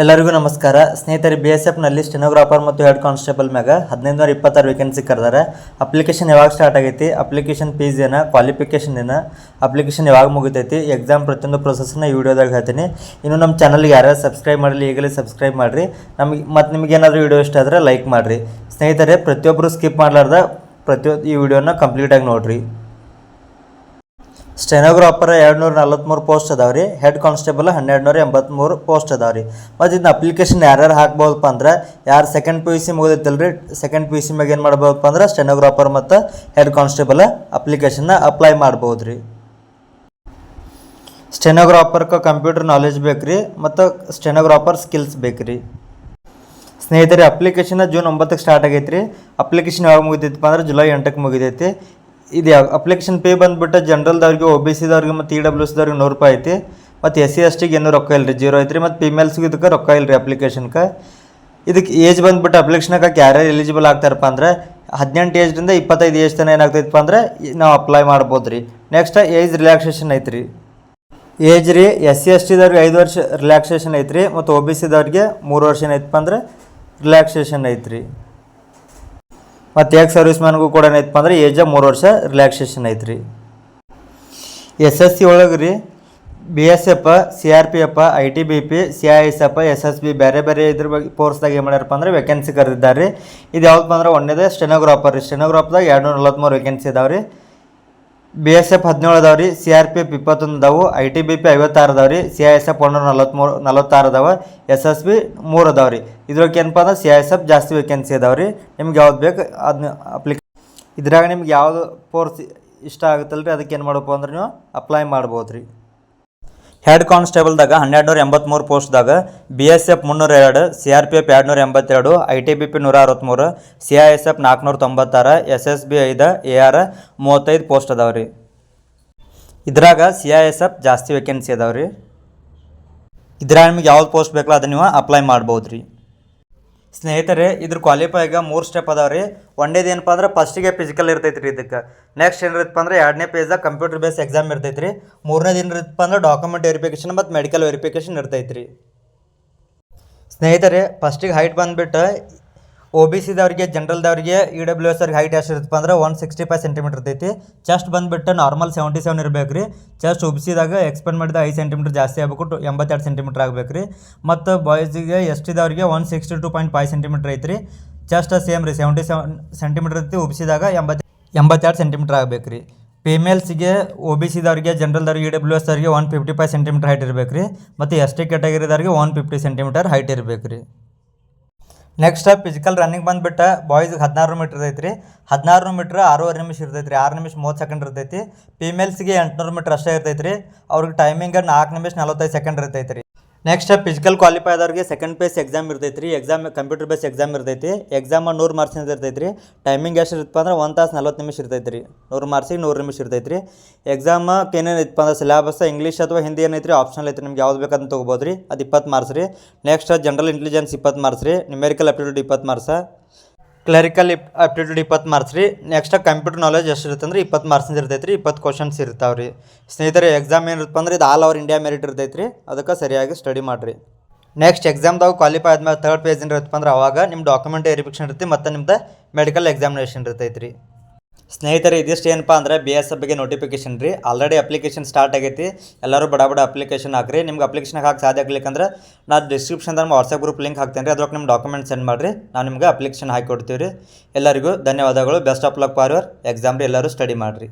ಎಲ್ಲರಿಗೂ ನಮಸ್ಕಾರ. ಸ್ನೇಹಿತರೆ ಬಿ ಎಸ್ ಎಫ್ನಲ್ಲಿ ಸ್ಟೆನೋಗ್ರಾಫರ್ ಮತ್ತು ಹೆಡ್ ಕಾನ್ಸ್ಟೇಬಲ್ ಮ್ಯಾಗ ಹದಿನೈದು ನೂರ ಇಪ್ಪತ್ತಾರು ವೇಕೆನ್ಸಿ ಕರೆದಾರೆ. ಅಪ್ಲಿಕೇಶನ್ ಯಾವಾಗ ಸ್ಟಾರ್ಟ್ ಆಗೈತಿ? ಅಪ್ಲಿಕೇಶನ್ ಫೀಸ್ ಏನ? ಕ್ವಾಲಿಫಿಕೇಶನ್ ಏನ? ಅಪ್ಲಿಕೇಶನ್ ಯಾವಾಗ ಮುಗಿತೈತಿ? ಎಕ್ಸಾಮ್ ಪ್ರತಿಯೊಂದು ಪ್ರೊಸೆಸ್ನ ಈ ವಿಡಿಯೋದಾಗ ಹೇಳ್ತೀನಿ. ಇನ್ನು ನಮ್ಮ ಚಾನಲ್ಗೆ ಯಾರ್ಯಾರು ಸಬ್ಸ್ಕ್ರೈಬ್ ಮಾಡಲಿ ಈಗಲೇ ಸಬ್ಸ್ಕ್ರೈಬ್ ಮಾಡಿರಿ. ನಮಗೆ ಮತ್ತು ನಿಮಗೇನಾದರೂ ವಿಡಿಯೋ ಇಷ್ಟ ಆದರೆ ಲೈಕ್ ಮಾಡಿರಿ. ಸ್ನೇಹಿತರೆ ಪ್ರತಿಯೊಬ್ಬರು ಸ್ಕಿಪ್ ಮಾಡಲಾರ್ದ ಪ್ರತಿಯೊಂದು ಈ ವಿಡಿಯೋನ ಕಂಪ್ಲೀಟಾಗಿ ನೋಡಿರಿ. ಸ್ಟೆನೋಗ್ರಾಫರ್ ಎರಡು ನೂರ ನಲ್ವತ್ತ್ಮೂರು ಪೋಸ್ಟ್ ಅದಾವೆ ರೀ. ಹೆಡ್ ಕಾನ್ಸ್ಟೇಬಲ್ ಹನ್ನೆರಡು ನೂರ ಎಂಬತ್ತ್ಮೂರು ಪೋಸ್ಟ್ ಅದಾವೆ ರೀ. ಮತ್ತು ಇದನ್ನ ಅಪ್ಲಿಕೇಶನ್ ಯಾರ್ಯಾರು ಹಾಕ್ಬೋದಪ್ಪ ಅಂದ್ರೆ, ಯಾರು ಸೆಕೆಂಡ್ ಪಿ ಯು ಸಿ ಮುಗಿದೈತಲ್ಲ ರೀ ಸೆಕೆಂಡ್ ಪಿ ಯು ಸಿ ಮ್ಯಾಗ ಏನು ಮಾಡ್ಬೋದಪ್ಪ ಅಂದ್ರೆ ಸ್ಟೆನೋಗ್ರಾಫರ್ ಮತ್ತು ಹೆಡ್ ಕಾನ್ಸ್ಟೇಬಲ್ ಅಪ್ಲಿಕೇಶನ್ನ ಅಪ್ಲೈ ಮಾಡ್ಬೋದು ರೀ. ಸ್ಟೆನೋಗ್ರಾಫರ್ಗೆ ಕಂಪ್ಯೂಟರ್ ನಾಲೆಜ್ ಬೇಕು ರೀ, ಮತ್ತು ಸ್ಟೆನೋಗ್ರಾಫರ್ ಸ್ಕಿಲ್ಸ್ ಬೇಕು ರೀ. ಸ್ನೇಹಿತರೆ ಅಪ್ಲಿಕೇಶನ್ ಜೂನ್ ಒಂಬತ್ತಕ್ಕೆ ಸ್ಟಾರ್ಟ್ ಆಗೈತೆ ರೀ ಅಪ್ಲಿಕೇಶನ್ ಯಾವಾಗ ಮುಗಿದೈತಪ್ಪ ಅಂದ್ರೆ ಜುಲೈ ಎಂಟಕ್ಕೆ ಮುಗಿದೈತಿ. ಇದು ಯಾವ ಅಪ್ಲಿಕೇಶನ್ ಪೇ ಬಂದುಬಿಟ್ಟು ಜನರಲ್ದವ್ರಿಗೆ ಒ ಬಿ ಸಿದವ್ರಿಗೆ ಮತ್ತು ಇ ಡಬ್ಲ್ಯೂ ಸಿದವ್ರಿಗೆ ನೂರು ರೂಪಾಯಿ ಐತಿ. ಮತ್ತು ಎಸ್ ಸಿ ಎಸ್ ಟಿಗೆ ಏನೂ ರೊಕ್ಕ ಇಲ್ಲ ರೀ ಜೀರೋ ಐತ್ರಿ. ಮತ್ತು ಫಿಮೇಲ್ಸ್ಗೆ ಇದಕ್ಕೆ ರೊಕ್ಕ ಇಲ್ಲ ರೀ ಅಪ್ಲಿಕೇಶನ್ಗೆ ಇದಕ್ಕೆ ಏಜ್ ಬಂದುಬಿಟ್ಟು ಅಪ್ಲಿಕೇಶನ್ಗೆ ಯಾರ್ಯಾರು ಎಲಿಜಿಬಲ್ ಆಗ್ತಾರಪ್ಪ ಅಂದ್ರೆ ಹದಿನೆಂಟು ಏಜ್ರಿಂದ ಇಪ್ಪತ್ತೈದು ಏಜ್ ತನಕ ಏನಾಗ್ತೈತಪ್ಪ ಅಂದ್ರೆ ನಾವು ಅಪ್ಲೈ ಮಾಡ್ಬೋದು ರೀ ನೆಕ್ಸ್ಟ್ ಏಜ್ ರಿಲ್ಯಾಕ್ಸೇಷನ್ ಐತ್ರಿ. ಏಜ್ ರೀ ಎಸ್ ಸಿ ಎಸ್ ಟಿದವ್ರಿಗೆ ಐದು ವರ್ಷ ರಿಲ್ಯಾಕ್ಸೇಷನ್ ಐತ್ರಿ. ಮತ್ತು ಒ ಬಿ ಸಿದವ್ರಿಗೆ ಮೂರು ವರ್ಷ ಏನೈತಪ್ಪ ಅಂದ್ರೆ ರಿಲ್ಯಾಕ್ಸೇಷನ್ ಐತ್ರಿ. ಮತ್ತು ಯಾಕೆ ಸರ್ವಿಸ್ ಮ್ಯಾನ್ಗೂ ಕೂಡ ಏನೈತಪ್ಪ ಅಂದ್ರೆ ಏಜ ಮೂರು ವರ್ಷ ರಿಲ್ಯಾಕ್ಸೇಷನ್ ಐತ್ರಿ. ಎಸ್ ಎಸ್ ಸಿ ಒಳಗೆ ರೀ B S F C R P F I T B P C I S F S S B ಬೇರೆ ಬೇರೆ ಇದ್ರ ಬಗ್ಗೆ ಕೋರ್ಸ್ದಾಗ ಏನು ಮಾಡ್ಯಾರಪ್ಪ ಅಂದ್ರೆ ವೇಕೆನ್ಸಿ ಕರೆದಿದ್ದಾರೆ ರೀ ಇದು ಯಾವ್ದು ಅಂದ್ರೆ ಒಂದೇದೇ ಸ್ಟೆನೋಗ್ರಾಫರ್ ರೀ ಸ್ಟೆನೋಗ್ರಾಫ್ದಾಗ ಎರಡು ನೂರ ನಲ್ವತ್ತ್ಮೂರು ವೇಕೆನ್ಸಿ ಇದಾವೆ ರೀ ಬಿ ಎಸ್ ಎಫ್ ಹದಿನೇಳು ಅದಾವೆ ರೀ ಸಿ ಆರ್ ಪಿ ಎಫ್ ಇಪ್ಪತ್ತೊಂದು ಅದಾವು ಐ ಟಿ ಬಿ ಪಿ ಐವತ್ತಾರು ಅದಾವೆ ರೀ ಸಿ ಐ ಎಸ್ ಎಫ್ ಒಂದೂರ ನಲ್ವತ್ತ್ಮೂರು ನಲವತ್ತಾರು ಅದಾವೆ ಎಸ್ ಎಸ್ ಬಿ ಮೂರು ಅದಾವೆ ರೀ ಇದ್ರೊಳಗೆ ಏನಪ್ಪ ಅಂದ್ರೆ ಸಿ ಐ ಎಸ್ ಎಫ್ ಜಾಸ್ತಿ ವೇಕೆನ್ಸಿ ಅದಾವೆ ರೀ ನಿಮ್ಗೆ ಯಾವ್ದು ಬೇಕು ಅದನ್ನ ಅಪ್ಲಿಕ್ ಇದ್ರಾಗ ನಿಮ್ಗೆ ಯಾವುದು ಕೋರ್ಸ್ ಇಷ್ಟ ಆಗುತ್ತಲ್ಲ ರೀ ಅದಕ್ಕೆ ಏನು ಮಾಡಬೇಕು ಅಂದ್ರೆ ನೀವು ಅಪ್ಲೈ ಮಾಡ್ಬೋದು ರೀ ಹೆಡ್ ಕಾನ್ಸ್ಟೇಬಲ್ದಾಗ ಹನ್ನೆರಡು ನೂರ ಎಂಬತ್ತ್ಮೂರು ಪೋಸ್ಟ್ದಾಗ ಬಿ ಎಸ್ ಎಫ್ ಮುನ್ನೂರ ಎರಡು ಸಿ ಆರ್ ಪಿ ಎಫ್ ಎರಡು ನೂರ ಎಂಬತ್ತೆರಡು ಐ ಟಿ ಬಿ ಪಿ ನೂರ ಅರವತ್ತ್ಮೂರು ಸಿ ಐ ಎಸ್ ಎಫ್ ನಾಲ್ಕುನೂರ ತೊಂಬತ್ತಾರು ಎಸ್ ಎಸ್ ಬಿ ಐದು ಎ ಆರ್ ಮೂವತ್ತೈದು ಪೋಸ್ಟ್ ಅದಾವೆ ರೀ. ಇದ್ರಾಗ ಸಿ ಐ ಎಸ್ ಎಫ್ ಜಾಸ್ತಿ ವೇಕೆನ್ಸಿ ಅದಾವೆ ರೀ. ಇದ್ರಾಗ ನಿಮ್ಗೆ ಯಾವ್ದು ಪೋಸ್ಟ್ ಬೇಕಲ್ಲ ಅದನ್ನ ನೀವು ಅಪ್ಲೈ ಮಾಡ್ಬೋದು ರೀ ಸ್ನೇಹಿತರೆ, ಇದ್ರ ಕ್ವಾಲಿಫೈಗ ಮೂರು ಸ್ಟೆಪ್ ಅದಾವ ರೀ. ಒಂದೇದು ಏನಪ್ಪ ಅಂದ್ರೆ ಫಸ್ಟಿಗೆ ಫಿಸಿಕಲ್ ಇರ್ತೈತೆ ರೀ ಇದಕ್ಕೆ. ನೆಕ್ಸ್ಟ್ ಏನಿರುತ್ತಪ್ಪ ಅಂದ್ರೆ ಎರಡನೇ ಪೇಜ್ದಾಗ ಕಂಪ್ಯೂಟರ್ ಬೇಸ್ ಎಕ್ಸಾಮ್ ಇರ್ತೈತೆ ರೀ ಮೂರನೇದು ಏನಿರುತ್ತಪ್ಪ ಅಂದ್ರೆ ಡಾಕ್ಯುಮೆಂಟ್ ವೆರಿಫಿಕೇಶನ್ ಮತ್ತು ಮೆಡಿಕಲ್ ವೆರಿಫಿಕೇಷನ್ ಇರ್ತೈತೆ ರೀ ಸ್ನೇಹಿತರೆ ಫಸ್ಟಿಗೆ ಹೈಟ್ ಬಂದುಬಿಟ್ಟು ಒ ಬಿ ಸಿದವ್ರಿಗೆ ಜನರಲ್ದವ್ರಿಗೆ ಇ ಡಬ್ಲ್ಯೂ ಎಸ್ ಅವ್ರಿಗೆ ಹೈಟ್ ಎಷ್ಟು ಇರುತ್ತಪ್ಪ ಅಂದ್ರೆ ಒನ್ ಸಿಕ್ಸ್ಟಿ ಫೈವ್ ಸೆಂಟಿಮೀಟರ್ ಇರ್ತೈತಿ. ಚೆಸ್ಟ್ ಬಂದುಬಿಟ್ಟು ನಾರ್ಮಲ್ ಸೆವೆಂಟಿ ಸೆವೆನ್ ಇರಬೇಕು ರೀ ಚೆಸ್ಟ್ ಉಬ್ಸಿದಾಗ ಎಕ್ಸ್ಪೆಂಡ್ ಮಾಡಿದ ಐದು ಸೆಂಟಿಮೀಟರ್ ಜಾಸ್ತಿ ಆಗಬೇಕು ಟು ಎಂಬತ್ತೆರಡು ಸೆಂಟಿಮೀಟರ್ ಆಗಬೇಕು ರೀ ಮತ್ತು ಬಾಯ್ಸಿಗೆ ಎಷ್ಟಿದವ್ರಿಗೆ one sixty two point five centimetre ಐತ್ರಿ. ಚೆಸ್ಟ್ ಸೇಮ್ ರೀ ಸೆವೆಂಟಿ ಸೆವೆನ್ ಸೆಂಟಿಮೀಟರ್ ಐತಿ ಉಬ್ಸಿದಾಗ ಎಂಬತ್ತು, ಎಂಬತ್ತೆರಡು ಸೆಂಟಿಮೀಟರ್ ಆಗಬೇಕು ರೀ ಫಿಮೇಲ್ಸಿಗೆ ಒ ಬಿ ಸಿದವ್ರಿಗೆ ಜನರಲ್ದವ್ರಿಗೆ ಇ ಡಬ್ಲ್ಯೂ ಎಸ್ ಅವ್ರಿಗೆ one fifty five centimetre height ಇರಬೇಕು ರೀ ಮತ್ತು S T one fifty centimetre height ಇರಬೇಕು ರೀ ನೆಕ್ಸ್ಟ್ ಫಿಸಿಕಲ್ ರನ್ನಿಂಗ್ ಬಂದುಬಿಟ್ಟು ಬಾಯ್ಸ್ಗೆ ಹದಿನಾರು ಮೀಟ್ರ್ ಐತ್ರಿ ಹದಿನಾರು ಮೀಟ್ರ್ ಆರೂವರೆ ನಿಮಿಷ ಇರ್ತೈತೆ ರೀ ಆರು ನಿಮಿಷ ಮೂವತ್ತು ಸೆಕೆಂಡ್ ಇರ್ತೈತಿ. ಫಿಮೇಲ್ಸ್ಗೆ ಎಂಟುನೂರು ಮೀಟ್ರ್ ಅಷ್ಟೇ ಇರ್ತೈತೆ ರೀ ಅವ್ರಿಗೆ ಟೈಮಿಂಗ್ ನಾಲ್ಕು ನಿಮಿಷ ನಲವತ್ತೈದು ಸೆಕೆಂಡ್ ಇರ್ತೈತೆ ರೀ ನೆಕ್ಸ್ಟ್ ಫಿಸಿಕಲ್ ಕ್ವಾಲಿಫೈ ಆದವ್ರಿಗೆ ಸೆಕೆಂಡ್ ಪೇಸ್ ಎಕ್ಸಾಮ್ ಇರ್ತೈತೆ ರೀ ಎಕ್ಸಾಮ್ ಕಂಪ್ಯೂಟರ್ ಬೇಸ್ ಎಕ್ಸಾಮ್ ಇರ್ತೈತಿ ಎಕ್ಸಾಮ್ ನೂರು ಮಾರ್ಕ್ಸಿಂದ ಇರ್ತೈತಿ ರೀ ಟೈಮಿಂಗ್ ಎಷ್ಟು ಇರುತ್ತಪ್ಪ ಅಂದ್ರೆ ಒಂದು ತಾಸು ನಲ್ವತ್ತು ನಿಮಿಷ ಇರ್ತೈತೆ ರೀ ನೂರು ಮಾರ್ಕ್ಸಿಗೆ ನೂರು ನಿಮಿಷ ಇರ್ತೈತೆ ರೀ ಎಕ್ಸಾಮ್ ಏನೇನು ಐತಪ್ಪ ಅಂದ್ರೆ ಸಿಲೆಬಸ್ ಇಂಗ್ಲೀಷ್ ಅಥವಾ ಹಿಂದಿ ಏನೈತಿ ರೀ ಆಪ್ಷನಲ್ ಐತೆ ನಿಮ್ಗೆ ಯಾವ್ದು ಬೇಕಂತ ತೊಗೋಬೋದು ರೀ ಅದು ಇಪ್ಪತ್ತು ಮಾರ್ಕ್ಸ್ ರೀ. ನೆಕ್ಸ್ಟ್ ಜನರಲ್ ಇಂಟೆಲಿಜೆನ್ಸ್ ಇಪ್ಪತ್ತು ಮಾರ್ಕ್ಸ್ ರೀ. ನ್ಯೂಮೆರಿಕಲ್ ಅಪ್ಟಿಟ್ಯೂಡ್ ಇಪ್ಪತ್ತು ಮಾರ್ಕ್ಸ ಕ್ಲರಿಕಲ್ ಅಪ್ಟಿಟ್ಯೂಡ್ ಇಪ್ಪತ್ತು ಮಾರ್ಕ್ಸ್ ರೀ. ನೆಕ್ಸ್ಟ್ ಕಂಪ್ಯೂಟರ್ ನಾಲೆಜ್ ಎಷ್ಟು ಇರುತ್ತೆ ಅಂದ್ರೆ ಇಪ್ಪತ್ತು ಮಾರ್ಕ್ಸಿಂದ ಇರ್ತೈತೆ ರೀ, ಇಪ್ಪತ್ತು ಕ್ವಶನ್ಸ್ ಇರ್ತಾವೆ ರೀ. ಸ್ನೇಹಿತರೆ ಎಕ್ಸಾಮ್ ಏನಿರುತ್ತೆ ಅಂದ್ರೆ ಇದು ಆಲ್ ಓವರ್ ಇಂಡಿಯಾ ಮೆರಿಟ್ ಇರ್ತೈತೆ ರೀ. ಅದಕ್ಕೆ ಸರಿಯಾಗಿ ಸ್ಟಡಿ ಮಾಡಿರಿ. ನೆಕ್ಸ್ಟ್ ಎಕ್ಸಾಮ್ದಾಗ ಕ್ವಾಲಿಫೈ ಆದ್ಮೇಲೆ ತರ್ಡ್ ಪೇಜ್ ಏನಿರುತ್ತೆ ಅಂದ್ರೆ ಅವಾಗ ನಿಮ್ಮ ಡಾಕ್ಯುಮೆಂಟ್ ವೆರಿಫಿಕೇಷನ್ ಇರುತ್ತೆ ಮತ್ತು ನಿಮ್ದು ಮೆಡಿಕಲ್ ಎಕ್ಸಾಮಿನೇಷನ್ ಇರ್ತೈತೆ ರೀ. ಸ್ನೇಹಿತರೆ, ಇದಿಷ್ಟು ಏನಪ್ಪ ಅಂದ್ರೆ ಬಿ ಎಸ್ ಎಫ್ ಬಗ್ಗೆ ನೋಟಿಫಿಕೇಶನ್ ರೀ. ಆಲ್ರೆಡಿ ಅಪ್ಲಿಕೇಶನ್ ಸ್ಟಾರ್ಟ್ ಆಗೈತಿ. ಎಲ್ಲರೂ ಬಡ ಬಡ ಅಪ್ಲಿಕೇಶನ್ ಹಾಕ್ರಿ. ನಿಮ್ಗೆ ಅಪ್ಲಿಕೇಶನ್ ಹಾಕಿ ಸಾಧ್ಯ ಆಗ್ಲಿಕ್ಕಂದ್ರೆ ನಾ ಡಿಸ್ಕ್ರಿಪ್ಷನ್ದಾಗ ವಾಟ್ಸಪ್ ಗ್ರೂಪ್ ಲಿಂಕ್ ಹಾಕ್ತೇನೆ ರೀ. ಅದ್ರೊಳಗೆ ನಿಮ್ಮ ಡಾಕ್ಯುಮೆಂಟ್ ಸೆಂಡ್ ಮಾಡಿರಿ. ನಾವು ನಿಮ್ಗೆ ಅಪ್ಲಿಕೇಶನ್ ಹಾಕಿ ಕೊಡ್ತೀವಿ ರೀ ಎಲ್ಲರಿಗೂ ಧನ್ಯವಾದಗಳು. Best of luck for your exam ರೀ. ಎಲ್ಲರೂ ಸ್ಟಡಿ ಮಾಡಿರಿ.